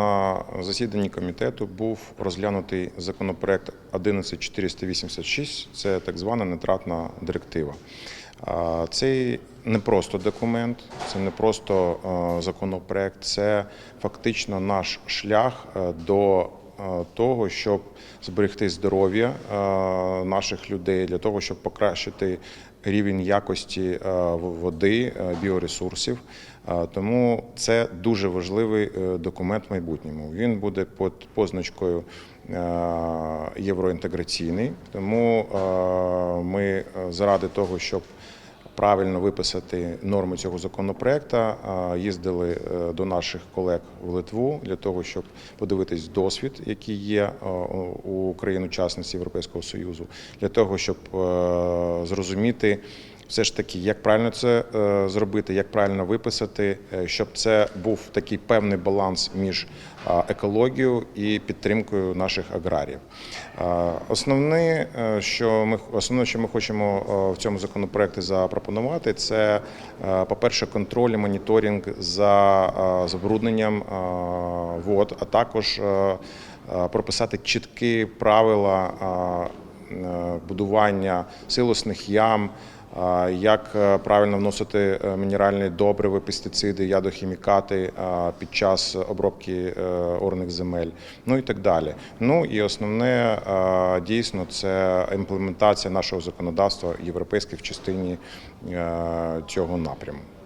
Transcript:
на засіданні комітету був розглянутий законопроект 11486, це так звана нитратна директива. Це не просто документ, це не просто е, законопроект, це фактично наш шлях е, до того, щоб зберегти здоров'я е, наших людей, для того, щоб покращити рівень якості е, води, е, біоресурсів. Е, Тому це дуже важливий е, документ майбутньому. Він буде під позначкою е, євроінтеграційний. Тому е, ми е, заради того, щоб правильно виписати норми цього законопроекту. Їздили е, до наших колег в Литву для того, щоб подивитись досвід, який є е, у країн-учасниць Європейського Союзу, для того, щоб е, зрозуміти. Все ж таки, як правильно це е, зробити, як правильно виписати, е, щоб це був такий певний баланс між екологією і підтримкою наших аграріїв. Основне, що ми основне, що ми хочемо е, в цьому законопроекті запропонувати, це, е, по-перше, контроль і моніторинг за забрудненням вод, а також прописати чіткі правила будування силосних ям. Як е, правильно вносити е, мінеральні добриви, пестициди, ядохімікати е, під час обробки орних земель, ну і так далі. Ну і основне дійсно це імплементація нашого законодавства європейське в частині цього напряму.